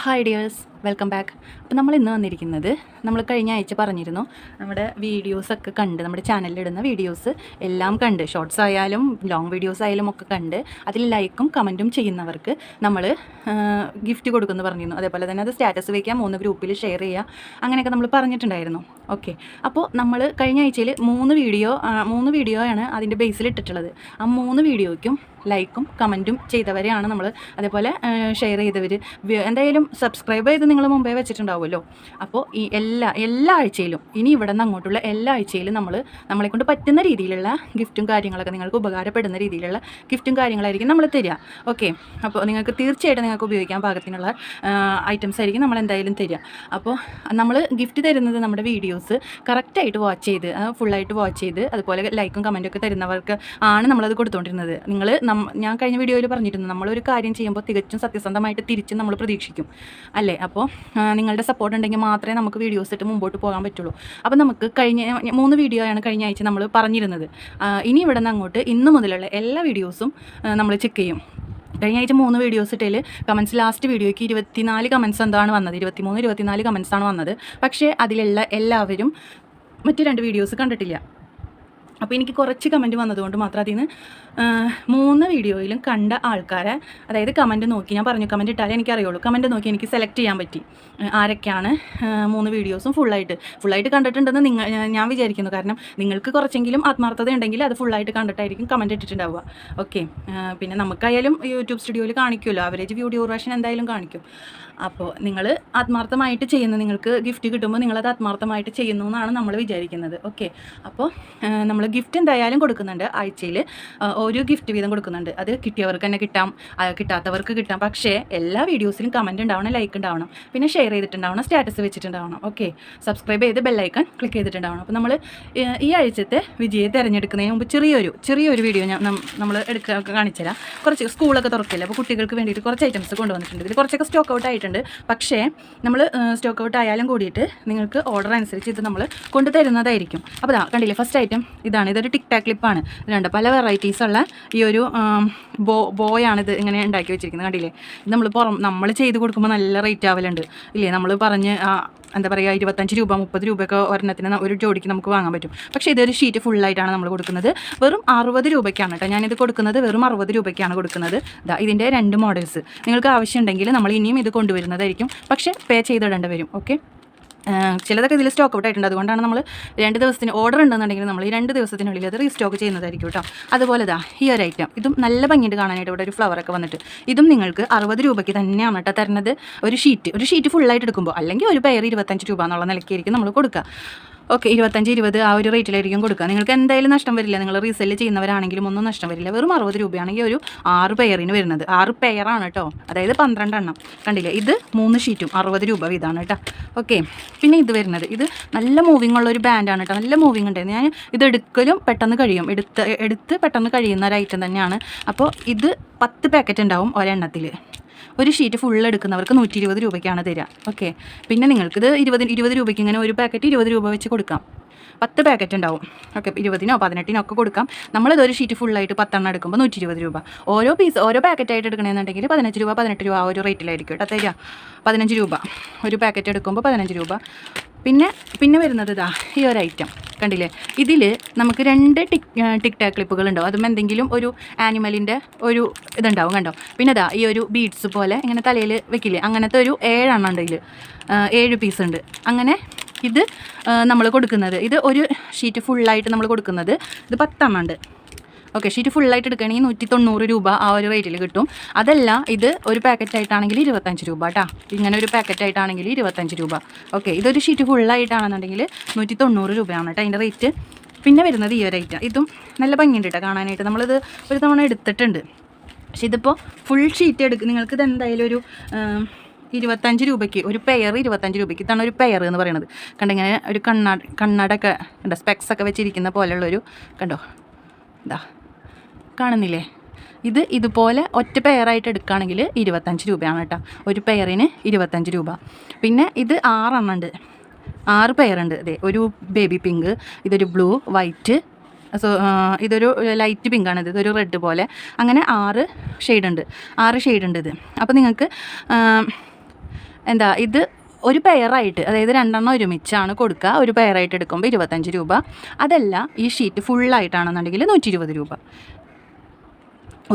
Hi dears welcome back അപ്പോൾ നമ്മൾ ഇന്ന് വന്നിരിക്കുന്നത് നമ്മൾ കഴിഞ്ഞ ആഴ്ച പറഞ്ഞിരുന്നു നമ്മുടെ വീഡിയോസൊക്കെ കണ്ട് നമ്മുടെ ചാനലിലിടുന്ന വീഡിയോസ് എല്ലാം കണ്ട് ഷോർട്സ് ആയാലും ലോങ് വീഡിയോസ് ആയാലും ഒക്കെ കണ്ട് അതിൽ ലൈക്കും കമന്റും ചെയ്യുന്നവർക്ക് നമ്മൾ ഗിഫ്റ്റ് കൊടുക്കുമെന്ന് പറഞ്ഞിരുന്നു. അതേപോലെ തന്നെ അത് സ്റ്റാറ്റസ് വയ്ക്കാം മൂന്ന് ഗ്രൂപ്പിൽ ഷെയർ ചെയ്യുക അങ്ങനെയൊക്കെ നമ്മൾ പറഞ്ഞിട്ടുണ്ടായിരുന്നു. ഓക്കെ അപ്പോൾ നമ്മൾ കഴിഞ്ഞ ആഴ്ചയിൽ മൂന്ന് വീഡിയോ മൂന്ന് വീഡിയോയാണ് അതിന്റെ ബേസിൽ ഇട്ടിട്ടുള്ളത്. ആ മൂന്ന് വീഡിയോയ്ക്കും ലൈക്കും കമന്റും ചെയ്തവരെയാണ് നമ്മൾ അതേപോലെ ഷെയർ ചെയ്തവർ എന്തായാലും സബ്സ്ക്രൈബ് ചെയ്ത് നിങ്ങൾ മുമ്പേ വെച്ചിട്ടുണ്ടാവുമല്ലോ. അപ്പോൾ ഈ എല്ലാ എല്ലാ ആഴ്ചയിലും ഇനി ഇവിടെ നിന്ന് അങ്ങോട്ടുള്ള എല്ലാ ആഴ്ചയിലും നമ്മൾ നമ്മളെ കൊണ്ട് പറ്റുന്ന രീതിയിലുള്ള ഗിഫ്റ്റും കാര്യങ്ങളൊക്കെ നിങ്ങൾക്ക് ഉപകാരപ്പെടുന്ന രീതിയിലുള്ള ഗിഫ്റ്റും കാര്യങ്ങളായിരിക്കും നമ്മൾ തരിക. ഓക്കെ അപ്പോൾ നിങ്ങൾക്ക് തീർച്ചയായിട്ടും നിങ്ങൾക്ക് ഉപയോഗിക്കാൻ പാകത്തിനുള്ള ഐറ്റംസ് ആയിരിക്കും നമ്മൾ എന്തായാലും തരിക. അപ്പോൾ നമ്മൾ ഗിഫ്റ്റ് തരുന്നത് നമ്മുടെ വീഡിയോസ് കറക്റ്റായിട്ട് വാച്ച് ചെയ്ത് ഫുള്ളായിട്ട് വാച്ച് ചെയ്ത് അതുപോലെ ലൈക്കും കമന്റും ഒക്കെ തരുന്നവർക്ക് ആണ് നമ്മളത് കൊടുത്തുകൊണ്ടിരുന്നത് നിങ്ങൾ ഞാൻ കഴിഞ്ഞ വീഡിയോയിൽ പറഞ്ഞിരുന്നു നമ്മളൊരു കാര്യം ചെയ്യുമ്പോൾ തികച്ചും സത്യസന്ധമായിട്ട് തിരിച്ചും നമ്മൾ പ്രതീക്ഷിക്കും. അല്ലേ? അപ്പോൾ നിങ്ങളുടെ സപ്പോർട്ട് ഉണ്ടെങ്കിൽ മാത്രമേ നമുക്ക് വീഡിയോസ് ഇട്ട് മുമ്പോട്ട് പോകാൻ പറ്റുള്ളൂ. അപ്പോൾ നമുക്ക് കഴിഞ്ഞ മൂന്ന് വീഡിയോ ആണ് കഴിഞ്ഞ ആഴ്ച നമ്മൾ പറഞ്ഞിരുന്നത്. ഇനി ഇവിടെ നിന്ന് അങ്ങോട്ട് ഇന്ന് മുതലുള്ള എല്ലാ വീഡിയോസും നമ്മൾ ചെക്ക് ചെയ്യും. കഴിഞ്ഞ ആഴ്ച മൂന്ന് വീഡിയോസ് ഇട്ടതിൽ കമൻസ് ലാസ്റ്റ് വീഡിയോയ്ക്ക് ഇരുപത്തിനാല് കമൻസ് എന്താണ് വന്നത്? ഇരുപത്തിമൂന്ന് ഇരുപത്തിനാല് കമൻസ് ആണ് വന്നത്. പക്ഷേ അതിലുള്ള എല്ലാവരും മറ്റു രണ്ട് വീഡിയോസ് കണ്ടിട്ടില്ല. അപ്പോൾ എനിക്ക് കുറച്ച് കമന്റ് വന്നതുകൊണ്ട് മാത്രം അതിൽ നിന്ന് മൂന്ന് വീഡിയോയിലും കണ്ട ആൾക്കാരെ അതായത് കമന്റ് നോക്കി ഞാൻ പറഞ്ഞു കമന്റ് ഇട്ടാലേ എനിക്കറിയുള്ളൂ. കമന്റ് നോക്കി എനിക്ക് സെലക്ട് ചെയ്യാൻ പറ്റി. ആരൊക്കെയാണ് മൂന്ന് വീഡിയോസും ഫുള്ളായിട്ട് ഫുള്ളായിട്ട് കണ്ടിട്ടുണ്ടെന്ന് നിങ്ങൾ ഞാൻ വിചാരിക്കുന്നു. കാരണം നിങ്ങൾക്ക് കുറച്ചെങ്കിലും ആത്മാർത്ഥത ഉണ്ടെങ്കിൽ അത് ഫുള്ളായിട്ട് കണ്ടിട്ടായിരിക്കും കമന്റ് ഇട്ടിട്ടുണ്ടാവുക. ഓക്കെ പിന്നെ നമുക്കായാലും യൂട്യൂബ് സ്റ്റുഡിയോയിൽ കാണിക്കുമല്ലോ ആവറേജ് വ്യൂ ഡ്യൂറേഷൻ എന്തായാലും കാണിക്കും. അപ്പോൾ നിങ്ങൾ ആത്മാർത്ഥമായിട്ട് ചെയ്യുന്ന നിങ്ങൾക്ക് ഗിഫ്റ്റ് കിട്ടുമ്പോൾ നിങ്ങളത് ആത്മാർത്ഥമായിട്ട് ചെയ്യുന്നു എന്നാണ് നമ്മൾ വിചാരിക്കുന്നത്. ഓക്കെ അപ്പോൾ നമ്മൾ ഗിഫ്റ്റ് എന്തായാലും കൊടുക്കുന്നുണ്ട്. ആഴ്ചയിൽ ഓരോ ഗിഫ്റ്റ് വീതം കൊടുക്കുന്നുണ്ട്. അത് കിട്ടിയവർക്ക് തന്നെ കിട്ടാം. കിട്ടാത്തവർക്ക് കിട്ടാം. പക്ഷേ എല്ലാ വീഡിയോസിലും കമന്റ് ഉണ്ടാവണം ലൈക്ക് ഉണ്ടാവണം. പിന്നെ ഷെയർ ചെയ്തിട്ടുണ്ടാവണം സ്റ്റാറ്റസ് വെച്ചിട്ടുണ്ടാവണം. ഓക്കെ സബ്സ്ക്രൈബ് ചെയ്ത് ബെല്ലൈക്കൺ ക്ലിക്ക് ചെയ്തിട്ടുണ്ടാവണം. അപ്പോൾ നമ്മൾ ഈ ആഴ്ചത്തെ വിജയെ തിരഞ്ഞെടുക്കുന്നതിന് മുമ്പ് ചെറിയൊരു ചെറിയൊരു വീഡിയോ ഞാൻ നമ്മൾ എടുക്കുക കാണിച്ചു തരാം കുറച്ച് സ്കൂളൊക്കെ തുറക്കില്ല? അപ്പോൾ കുട്ടികൾക്ക് വേണ്ടിയിട്ട് കുറച്ച് ഐറ്റംസ് കൊണ്ടുവന്നിട്ടുണ്ട്. ഇതിൽ കുറച്ചൊക്കെ സ്റ്റോക്ക് ഔട്ട് ആയിട്ടുണ്ട്. പക്ഷേ നമ്മൾ സ്റ്റോക്ക് ഔട്ട് ആയാലും കൂടിയിട്ട് നിങ്ങൾക്ക് ഓർഡർ അനുസരിച്ച് ഇത് നമ്മൾ കൊണ്ടുതരുന്നതായിരിക്കും. അപ്പോൾ കണ്ടില്ലേ? ഫസ്റ്റ് ഐറ്റം ഇതാണ് ഇതൊരു ടിക് ടാക് ക്ലിപ്പാണ്. ഇതിനുണ്ട് പല വെറൈറ്റീസ് ഉള്ള ഈ ഒരു ബോ ബോയാണ് ഇത് ഇങ്ങനെ ഉണ്ടാക്കി വെച്ചിരിക്കുന്നത്. കണ്ടില്ലേ? ഇത് നമ്മൾ പുറം നമ്മൾ ചെയ്ത് കൊടുക്കുമ്പോൾ നല്ല റേറ്റ് ആവലുണ്ട്. ഇല്ലേ? നമ്മൾ പറഞ്ഞ് എന്താ പറയുക ഇരുപത്തഞ്ച് രൂപ മുപ്പത് രൂപയൊക്കെ ഒരെണ്ണത്തിന് ഒരു ജോഡിക്ക് നമുക്ക് വാങ്ങാൻ പറ്റും. പക്ഷേ ഇതൊരു ഷീറ്റ് ഫുള്ളായിട്ടാണ് നമ്മൾ കൊടുക്കുന്നത്. വെറും അറുപത് രൂപയ്ക്കാണ് കേട്ടോ ഞാനിത് കൊടുക്കുന്നത്. വെറും അറുപത് രൂപയ്ക്കാണ് കൊടുക്കുന്നത്. ഇതാ ഇതിന്റെ രണ്ട് മോഡൽസ് നിങ്ങൾക്ക് ആവശ്യമുണ്ടെങ്കിൽ നമ്മൾ ഇനിയും ഇത് കൊണ്ടുവരുന്നതായിരിക്കും. പക്ഷേ പേ ചെയ്തിടേണ്ടി വരും. ഓക്കെ ചിലതൊക്കെ ഇതിൽ സ്റ്റോക്ക് ഔട്ട് ആയിട്ടുണ്ട്. അതുകൊണ്ടാണ് നമ്മൾ രണ്ട് ദിവസത്തിന് ഓർഡർ ഉണ്ടെന്നുണ്ടെങ്കിൽ നമ്മൾ ഈ രണ്ട് ദിവസത്തിനുള്ളിൽ അത് റീസ്റ്റോക്ക് ചെയ്യുന്നതായിരിക്കും കേട്ടോ അതുപോലെ ഇതാ ഈ ഒരു ഐറ്റം ഇതും നല്ല ഭംഗിയിട്ട് കാണാനായിട്ട്. ഇവിടെ ഒരു ഫ്ലവർ ഒക്കെ വന്നിട്ട്. ഇതും നിങ്ങൾക്ക് അറുപത് രൂപയ്ക്ക് തന്നെയാണ് കേട്ടോ തരുന്നത്. ഒരു ഷീറ്റ് ഒരു ഷീറ്റ് ഫുള്ളായിട്ട് എടുക്കുമ്പോൾ അല്ലെങ്കിൽ ഒരു പെയർ ഇരുപത്തഞ്ച് രൂപ എന്നുള്ള നിലയ്ക്കായിരിക്കും നമ്മൾ കൊടുക്കുക. ഓക്കെ ഇരുപത്തഞ്ച് ഇരുപത് ആ ഒരു റേറ്റിലായിരിക്കും കൊടുക്കുക. നിങ്ങൾക്ക് എന്തായാലും നഷ്ടം വരില്ല. നിങ്ങൾ റീസെൽ ചെയ്യുന്നവരാണെങ്കിലും ഒന്നും നഷ്ടം വരില്ല. വെറും അറുപത് രൂപയാണെങ്കിൽ ഒരു ആറ് പെയറിന് വരുന്നത്. ആറ് പെയറാണ് കേട്ടോ അതായത് പന്ത്രണ്ട് എണ്ണം കണ്ടില്ലേ? ഇത് മൂന്ന് ഷീറ്റും അറുപത് രൂപ വീതമാണ് കേട്ടോ ഓക്കെ പിന്നെ ഇത് വരുന്നത്. ഇത് നല്ല മൂവിങ് ഉള്ള ഒരു ബാൻഡാണ് കേട്ടോ നല്ല മൂവിങ് ഉണ്ടായിരുന്നു ഞാൻ ഇത് എടുക്കലും പെട്ടെന്ന് കഴിയും. എടുത്ത് എടുത്ത് പെട്ടെന്ന് കഴിയുന്ന ഒരു ഐറ്റം തന്നെയാണ്. അപ്പോൾ ഇത് പത്ത് പാക്കറ്റ് ഉണ്ടാവും ഒരെണ്ണത്തിൽ ഒരു ഷീറ്റ് ഫുൾ എടുക്കുന്നവർക്ക് നൂറ്റി ഇരുപത് രൂപയ്ക്കാണ് തരിക ഓക്കെ പിന്നെ നിങ്ങൾക്കിത് ഇരുപത് ഇരുപത് രൂപയ്ക്ക് ഇങ്ങനെ ഒരു പാക്കറ്റ് ഇരുപത് രൂപ വെച്ച് കൊടുക്കാം. പത്ത് പാക്കറ്റ് ഉണ്ടാവും. ഓക്കെ ഇരുപതിനോ പതിനെട്ടിനോ ഒക്കെ കൊടുക്കാം. നമ്മളിത് ഒരു ഷീറ്റ് ഫുള്ളായിട്ട് പത്തെണ്ണം എടുക്കുമ്പോൾ നൂറ്റി ഇരുപത് രൂപ. ഓരോ പീസ് ഓരോ പാക്കറ്റായിട്ട് എടുക്കണമെന്നുണ്ടെങ്കിൽ പതിനഞ്ച് രൂപ പതിനെട്ട് രൂപ ആ ഒരു റേറ്റിലായിരിക്കും കേട്ടോ തരിക പതിനഞ്ച് രൂപ. ഒരു പാക്കറ്റ് എടുക്കുമ്പോൾ പതിനഞ്ച് രൂപ. പിന്നെ പിന്നെ വരുന്നത് ഇതാ ഈ ഒരു ഐറ്റം കണ്ടില്ലേ? ഇതിൽ നമുക്ക് രണ്ട് ടിക് ടിക് ടാക് ക്ലിപ്പുകൾ ഉണ്ടാവും അതും എന്തെങ്കിലും ഒരു ആനിമലിന്റെ ഒരു ഇതുണ്ടാവും കണ്ടോ? പിന്നെ ഇതാ ഈ ഒരു ബീഡ്സ് പോലെ ഇങ്ങനെ തലയിൽ വെക്കില്ലേ? അങ്ങനത്തെ ഒരു ഏഴെണ്ണം ഉണ്ട് ഇതിൽ ഏഴ് പീസ് ഉണ്ട്. അങ്ങനെ ഇത് നമ്മൾ കൊടുക്കുന്നത്. ഇത് ഒരു ഷീറ്റ് ഫുള്ളായിട്ട് നമ്മൾ കൊടുക്കുന്നത് ഇത് പത്തെണ്ണം ഉണ്ട് ഓക്കെ ഷീറ്റ് ഫുള്ളായിട്ട് എടുക്കുകയാണെങ്കിൽ നൂറ്റി തൊണ്ണൂറ് രൂപ ആ ഒരു റേറ്റിൽ കിട്ടും. അതല്ല ഇത് ഒരു പാക്കറ്റ് ആയിട്ടാണെങ്കിൽ ഇരുപത്തഞ്ച് രൂപ കേട്ടോ ഇങ്ങനെ ഒരു പാക്കറ്റ് ആയിട്ടാണെങ്കിൽ ഇരുപത്തഞ്ച് രൂപ. ഓക്കെ ഇതൊരു ഷീറ്റ് ഫുള്ളായിട്ടാണെന്നുണ്ടെങ്കിൽ നൂറ്റി തൊണ്ണൂറ് രൂപയാണ് കേട്ടോ അതിന്റെ റേറ്റ് പിന്നെ വരുന്നത് ഈ ഒരു ഐറ്റം ഇതും നല്ല ഭംഗിയുണ്ട് കേട്ടോ കാണാനായിട്ട്. നമ്മളിത് ഒരു തവണ എടുത്തിട്ടുണ്ട്. പക്ഷെ ഇതിപ്പോൾ ഫുൾ ഷീറ്റ് എടുക്കും നിങ്ങൾക്ക് ഇത് എന്തായാലും ഒരു ഇരുപത്തഞ്ച് രൂപയ്ക്ക് ഒരു പെയർ ഇരുപത്തഞ്ച് രൂപയ്ക്ക് ഇതാണ് ഒരു പെയർ എന്ന് പറയുന്നത് കണ്ടോ ഇങ്ങനെ ഒരു കണ്ണാട് കണ്ണടൊക്കെ കണ്ടോ സ്പെക്സ് ഒക്കെ വെച്ചിരിക്കുന്ന പോലെയുള്ളൊരു കണ്ടോ ഇതാ. കാണുന്നില്ലേ? ഇത് ഇതുപോലെ ഒറ്റ പെയറായിട്ട് എടുക്കുകയാണെങ്കിൽ ഇരുപത്തഞ്ച് രൂപയാണ് കേട്ടോ. ഒരു പെയറിന് ഇരുപത്തഞ്ച് രൂപ. പിന്നെ ഇത് ആറെണ്ണം ഉണ്ട്. ആറ് പെയറുണ്ട് അതെ ഒരു ബേബി പിങ്ക് ഇതൊരു ബ്ലൂ വൈറ്റ് സോ ഇതൊരു ലൈറ്റ് പിങ്കാണ് ഇത്. ഇതൊരു റെഡ് പോലെ. അങ്ങനെ ആറ് ഷെയ്ഡ് ഉണ്ട്. ആറ് ഷെയ്ഡ് ഉണ്ട് ഇത്. അപ്പോൾ നിങ്ങൾക്ക് എന്താ ഇത് ഒരു പെയറായിട്ട് അതായത് രണ്ടെണ്ണം ഒരുമിച്ചാണ് കൊടുക്കുക. ഒരു പെയറായിട്ട് എടുക്കുമ്പോൾ ഇരുപത്തഞ്ച് രൂപ. അതല്ല ഈ ഷീറ്റ് ഫുള്ളായിട്ടാണെന്നുണ്ടെങ്കിൽ നൂറ്റി ഇരുപത് രൂപ.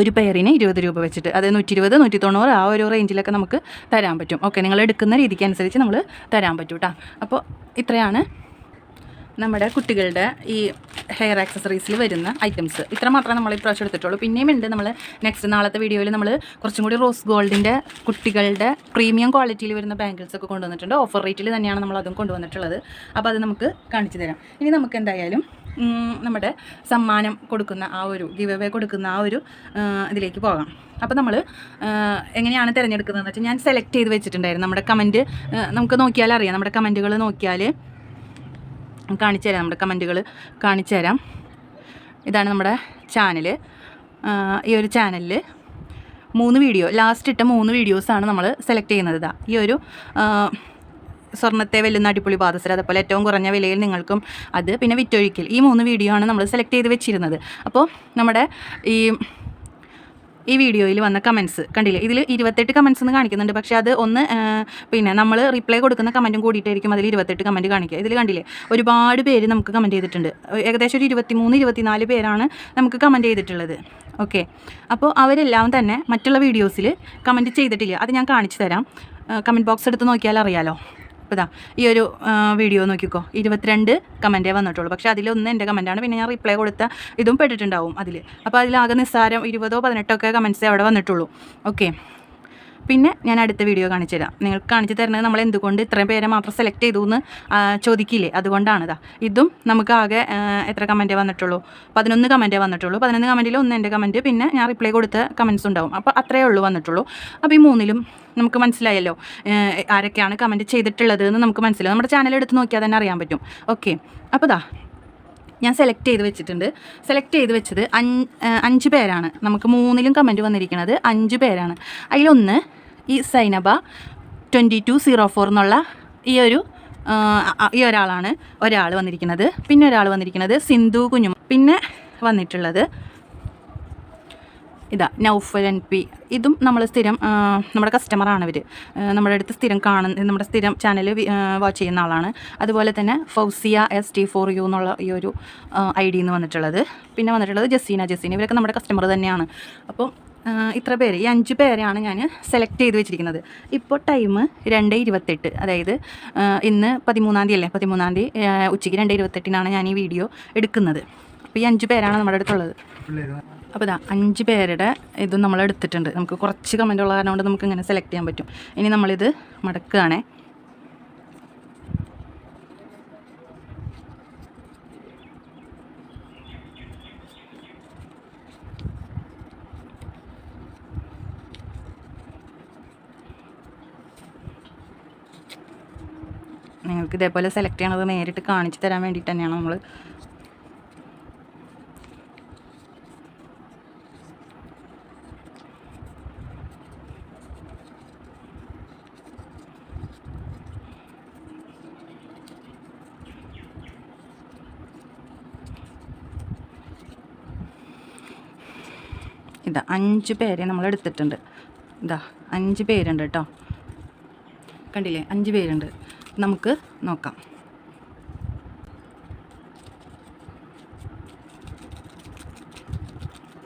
ഒരു പെയറിന് ഇരുപത് രൂപ വെച്ചിട്ട് അതായത് നൂറ്റി ഇരുപത് നൂറ്റി തൊണ്ണൂറ് ആ ഒരു റേഞ്ചിലൊക്കെ നമുക്ക് തരാൻ പറ്റും. ഓക്കെ നിങ്ങൾ എടുക്കുന്ന രീതിക്ക് അനുസരിച്ച് നമ്മൾ തരാൻ പറ്റും കേട്ടോ അപ്പോൾ ഇത്രയാണ് നമ്മുടെ കുട്ടികളുടെ ഈ ഹെയർ ആക്സസറീസിൽ വരുന്ന ഐറ്റംസ് ഇത്ര മാത്രമേ നമ്മൾ ഇപ്രാവശ്യം എടുത്തിട്ടുള്ളൂ. പിന്നെയും ഉണ്ട് നമ്മൾ നെക്സ്റ്റ് നാളത്തെ വീഡിയോയിൽ നമ്മൾ കുറച്ചും കൂടി റോസ് ഗോൾഡിന്റെ കുട്ടികളുടെ പ്രീമിയം ക്വാളിറ്റിയിൽ വരുന്ന ബാങ്കിൾസ് ഒക്കെ കൊണ്ടുവന്നിട്ടുണ്ട്. ഓഫർ റേറ്റിൽ തന്നെയാണ് നമ്മൾ അതും കൊണ്ടുവന്നിട്ടുള്ളത്. അപ്പോൾ അത് നമുക്ക് കാണിച്ചു തരാം. ഇനി നമുക്ക് എന്തായാലും നമ്മുടെ സമ്മാനം കൊടുക്കുന്ന ആ ഒരു ഗിവ് അവേ കൊടുക്കുന്ന ആ ഒരു ഇതിലേക്ക് പോകാം. അപ്പോൾ നമ്മൾ എങ്ങനെയാണ് തിരഞ്ഞെടുക്കുന്നതെന്ന് വെച്ചാൽ ഞാൻ സെലക്ട് ചെയ്ത് വെച്ചിട്ടുണ്ടായിരുന്നു. നമ്മുടെ കമന്റ് നമുക്ക് നോക്കിയാൽ അറിയാം. നമ്മുടെ കമന്റുകൾ നോക്കിയാൽ കാണിച്ചു തരാം. നമ്മുടെ കമന്റുകൾ കാണിച്ചു തരാം. ഇതാണ് നമ്മുടെ ചാനൽ ഈ ഒരു ചാനലിൽ മൂന്ന് വീഡിയോ ലാസ്റ്റ് ഇട്ട മൂന്ന് വീഡിയോസാണ് നമ്മൾ സെലക്ട് ചെയ്യുന്നത്. ഇതാ ഈ ഒരു സ്വർണത്തെ വെല്ലുന്ന അടിപൊളി പാദസര. അതേപോലെ ഏറ്റവും കുറഞ്ഞ വിലയിൽ നിങ്ങൾക്കും അത് പിന്നെ വിറ്റൊഴിക്കൽ. ഈ മൂന്ന് വീഡിയോ ആണ് നമ്മൾ സെലക്ട് ചെയ്ത് വെച്ചിരുന്നത്. അപ്പോൾ നമ്മുടെ ഈ ഈ വീഡിയോയിൽ വന്ന കമൻസ് കണ്ടില്ലേ? ഇതിൽ ഇരുപത്തെട്ട് കമൻസ് എന്ന് കാണിക്കുന്നുണ്ട്. പക്ഷേ അത് ഒന്ന് പിന്നെ നമ്മൾ റിപ്ലൈ കൊടുക്കുന്ന കമന്റും കൂടിയിട്ടായിരിക്കും അതിൽ ഇരുപത്തെട്ട് കമന്റ് കാണിക്കുക. ഇതിൽ കണ്ടില്ലേ? ഒരുപാട് പേര് നമുക്ക് കമന്റ് ചെയ്തിട്ടുണ്ട്. ഏകദേശം ഒരു ഇരുപത്തിമൂന്ന് ഇരുപത്തിനാല് പേരാണ് നമുക്ക് കമന്റ് ചെയ്തിട്ടുള്ളത്. ഓക്കെ. അപ്പോൾ അവരെല്ലാം തന്നെ മറ്റുള്ള വീഡിയോസിൽ കമന്റ് ചെയ്തിട്ടില്ല. അത് ഞാൻ കാണിച്ചു തരാം. കമന്റ് ബോക്സ് എടുത്ത് നോക്കിയാൽ അറിയാലോ. അപ്പോൾ ഇതാ ഈ ഒരു വീഡിയോ നോക്കിക്കോ. ഇരുപത്തിരണ്ട് കമന്റേ വന്നിട്ടുള്ളൂ. പക്ഷേ അതിലൊന്ന് എന്റെ കമന്റാണ് പിന്നെ ഞാൻ റിപ്ലൈ കൊടുത്ത ഇതും പെട്ടിട്ടുണ്ടാവും അതിൽ അപ്പോൾ അതിലാകെ നിസ്സാരം ഇരുപതോ പതിനെട്ടോ ഒക്കെ കമന്റ്സേ അവിടെ വന്നിട്ടുള്ളൂ. ഓക്കെ പിന്നെ ഞാൻ അടുത്ത വീഡിയോ കാണിച്ചു തരാം. നിങ്ങൾക്ക് കാണിച്ചു തരുന്നത് നമ്മൾ എന്തുകൊണ്ട് ഇത്രയും പേരെ മാത്രം സെലക്ട് ചെയ്തു എന്ന് ചോദിക്കില്ലേ? അതുകൊണ്ടാണ് ഇതാ നമുക്ക് ആകെ എത്ര കമന്റേ വന്നിട്ടുള്ളൂ? പതിനൊന്ന് കമന്റേ വന്നിട്ടുള്ളൂ. പതിനൊന്ന് കമന്റിൽ ഒന്ന് എന്റെ കമന്റ് പിന്നെ ഞാൻ റിപ്ലൈ കൊടുത്ത കമന്റ്സ് ഉണ്ടാവും. അപ്പോൾ അത്രയേ ഉള്ളൂ വന്നിട്ടുള്ളൂ. അപ്പോൾ ഈ മൂന്നിലും നമുക്ക് മനസ്സിലായല്ലോ ആരൊക്കെയാണ് കമന്റ് ചെയ്തിട്ടുള്ളത് എന്ന് നമുക്ക് മനസ്സിലാവും നമ്മുടെ ചാനൽ എടുത്ത് നോക്കിയാൽ തന്നെ അറിയാൻ പറ്റും. ഓക്കെ അപ്പോൾ ദാ ഞാൻ സെലക്ട് ചെയ്ത് വെച്ചിട്ടുണ്ട്. സെലക്ട് ചെയ്ത് വെച്ചത് അഞ്ച് പേരാണ്. നമുക്ക് മൂന്നിലും കമന്റ് വന്നിരിക്കുന്നത് അഞ്ച് പേരാണ്. അതിലൊന്ന് ഈ Zainaba twenty two zero four എന്നുള്ള ഈ ഒരു ഈ ഒരാളാണ്. ഒരാൾ വന്നിരിക്കുന്നത് പിന്നെ ഒരാൾ വന്നിരിക്കുന്നത് സിന്ധു കുഞ്ഞു പിന്നെ വന്നിട്ടുള്ളത് ഇതാ നൗഫൽ എൻ പി ഇതും നമ്മൾ സ്ഥിരം നമ്മുടെ കസ്റ്റമറാണ് ഇവർ നമ്മുടെ അടുത്ത് സ്ഥിരം കാണുന്ന നമ്മുടെ സ്ഥിരം ചാനൽ വാച്ച് ചെയ്യുന്ന ആളാണ്. അതുപോലെ തന്നെ Fousiya S T four U എന്നുള്ള ഈ ഒരു ഐ ഡിയിൽ വന്നിട്ടുള്ളത്. പിന്നെ വന്നിട്ടുള്ളത് ജസീന. ജസീന ഇവരൊക്കെ നമ്മുടെ കസ്റ്റമർ തന്നെയാണ്. അപ്പോൾ ഇത്ര പേര് ഈ അഞ്ച് പേരെയാണ് ഞാൻ സെലക്ട് ചെയ്ത് വെച്ചിരിക്കുന്നത്. ഇപ്പോൾ ടൈം രണ്ട് ഇരുപത്തെട്ട്. അതായത് ഇന്ന് പതിമൂന്നാം തീയതി അല്ലേ? പതിമൂന്നാം തീയതി ഉച്ചയ്ക്ക് രണ്ട് ഇരുപത്തെട്ടിനാണ് ഞാൻ ഈ വീഡിയോ എടുക്കുന്നത്. അപ്പോൾ ഈ അഞ്ച് പേരാണ് നമ്മുടെ അടുത്തുള്ളത്. അപ്പോൾ ഇതാ അഞ്ച് പേരുടെ ഇതും നമ്മൾ എടുത്തിട്ടുണ്ട് നമുക്ക് കുറച്ച് കമന്റ് ഉള്ള കാരണം കൊണ്ട് നമുക്ക് ഇങ്ങനെ സെലക്ട് ചെയ്യാൻ പറ്റും. ഇനി നമ്മളിത് മടക്കുകയാണേ. നിങ്ങൾക്ക് ഇതേപോലെ സെലക്ട് ചെയ്യണത് നേരിട്ട് കാണിച്ചു തരാൻ വേണ്ടിയിട്ട് തന്നെയാണ് നമ്മൾ ഇതാ അഞ്ച് പേരെ നമ്മൾ എടുത്തിട്ടുണ്ട് ഇതാ അഞ്ച് പേരുണ്ട് കേട്ടോ കണ്ടില്ലേ? അഞ്ച് പേരുണ്ട്. നമുക്ക് നോക്കാം.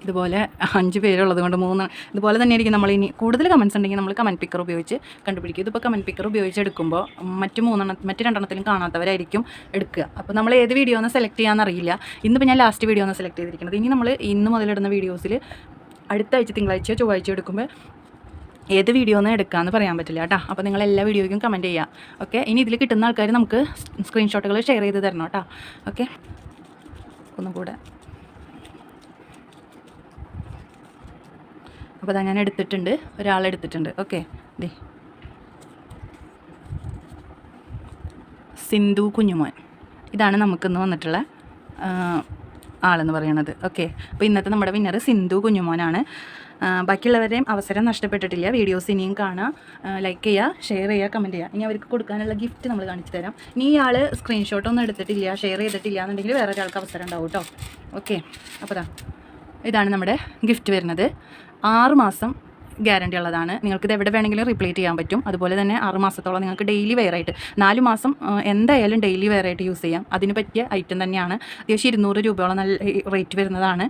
ഇതുപോലെ അഞ്ച് പേരുള്ളത് കൊണ്ട് മൂന്ന് ഇതുപോലെ തന്നെ ആയിരിക്കും നമ്മൾ ഇനി കൂടുതൽ കമൻസ് ഉണ്ടെങ്കിൽ നമ്മൾ കമന്റ് പിക്കർ ഉപയോഗിച്ച് കണ്ടുപിടിക്കും ഇതിപ്പോൾ കമന്റ് പിക്കർ ഉപയോഗിച്ച് എടുക്കുമ്പോൾ മറ്റ് മൂന്നെണ്ണം മറ്റ് രണ്ടെണ്ണത്തിലും കാണാത്തവരായിരിക്കും എടുക്കുക. അപ്പോൾ നമ്മൾ ഏത് വീഡിയോ ഒന്ന് സെലക്ട് ചെയ്യാമെന്നറിയില്ല ഇന്നിപ്പോൾ ഞാൻ ലാസ്റ്റ് വീഡിയോ ഒന്ന് സെലക്ട് ചെയ്തിരിക്കുന്നത്. ഇനി നമ്മൾ ഇന്ന് മുതലിടുന്ന വീഡിയോസിൽ അടുത്ത ആഴ്ച തിങ്കളാഴ്ചയോ ചൊവ്വാഴ്ചയോ എടുക്കുമ്പോൾ ഏത് വീഡിയോ ഒന്നും എടുക്കാമെന്ന് പറയാൻ പറ്റില്ല കേട്ടോ. അപ്പോൾ നിങ്ങൾ എല്ലാ വീഡിയോയ്ക്കും കമന്റ് ചെയ്യുക ഓക്കെ ഇനി ഇതിൽ കിട്ടുന്ന ആൾക്കാർ നമുക്ക് സ്ക്രീൻഷോട്ടുകൾ ഷെയർ ചെയ്ത് തരണം കേട്ടോ. ഓക്കെ ഒന്നും കൂടെ. അപ്പോൾ അതാ ഞാൻ എടുത്തിട്ടുണ്ട്. ഒരാളെടുത്തിട്ടുണ്ട് ഓക്കെ ദേ. സിന്ധു കുഞ്ഞുമോൻ. ഇതാണ് നമുക്കിന്ന് വന്നിട്ടുള്ള ആളെന്ന് പറയണത്. ഓക്കെ അപ്പോൾ ഇന്നത്തെ നമ്മുടെ വിന്നർ സിന്ധു കുഞ്ഞുമോനാണ്. ബാക്കിയുള്ളവരെയും അവസരം നഷ്ടപ്പെട്ടിട്ടില്ല. വീഡിയോസ് ഇനിയും കാണാം. ലൈക്ക് ചെയ്യുക ഷെയർ ചെയ്യുക കമന്റ് ചെയ്യുക ഇനി അവർക്ക് കൊടുക്കാനുള്ള ഗിഫ്റ്റ് നമ്മൾ കാണിച്ചു തരാം. ഇനി ഇയാൾ സ്ക്രീൻഷോട്ടൊന്നും എടുത്തിട്ടില്ല ഷെയർ ചെയ്തിട്ടില്ല എന്നുണ്ടെങ്കിൽ വേറെ ഒരാൾക്ക് അവസരം ഉണ്ടാവും കേട്ടോ ഓക്കെ അപ്പോൾ ഇതാണ് നമ്മുടെ ഗിഫ്റ്റ് വരുന്നത്. ആറ് മാസം ഗ്യാരണ്ടി ഉള്ളതാണ്. നിങ്ങൾക്ക് ഇത് എവിടെ വേണമെങ്കിലും റീപ്ലേറ്റ് ചെയ്യാൻ പറ്റും. അതുപോലെ തന്നെ ആറ് മാസത്തോളം നിങ്ങൾക്ക് ഡെയിലി വെയർ ആയിട്ട്. നാല് മാസം എന്തായാലും ഡെയിലി വെയർ ആയിട്ട് യൂസ് ചെയ്യാം. അതിന് പറ്റിയ ഐറ്റം തന്നെയാണ്. അത്യാവശ്യം ഇരുന്നൂറ് രൂപയോളം നല്ല റേറ്റ് വരുന്നതാണ്.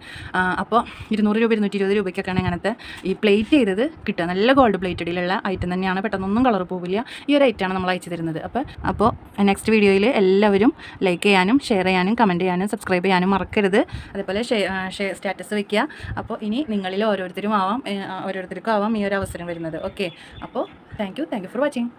അപ്പോൾ ഇരുന്നൂറ് രൂപ ഇരുന്നൂറ്റി ഇരുപത് രൂപയ്ക്കൊക്കെയാണ് ഇങ്ങനത്തെ ഈ പ്ലേറ്റ് ചെയ്തത്. കിട്ടുക. നല്ല ഗോൾഡ് പ്ലേറ്റഡിലുള്ള ഐറ്റം തന്നെയാണ്. പെട്ടെന്നൊന്നും കളർ പോവില്ല. ഈ ഒരു ഐറ്റമാണ് നമ്മൾ അയച്ചു തരുന്നത്. അപ്പോൾ അപ്പോൾ നെക്സ്റ്റ് വീഡിയോയിൽ എല്ലാവരും ലൈക്ക് ചെയ്യാനും ഷെയർ ചെയ്യാനും കമന്റ് ചെയ്യാനും സബ്സ്ക്രൈബ് ചെയ്യാനും മറക്കരുത്. അതേപോലെ സ്റ്റാറ്റസ് വയ്ക്കുക അപ്പോൾ ഇനി നിങ്ങളിൽ ഓരോരുത്തരും ആവാം. ഓരോരുത്തർക്കും ആവാം ഈ ഒരു അവസരം വരുന്നത്. ഓക്കെ അപ്പോൾ thank you thank you for watching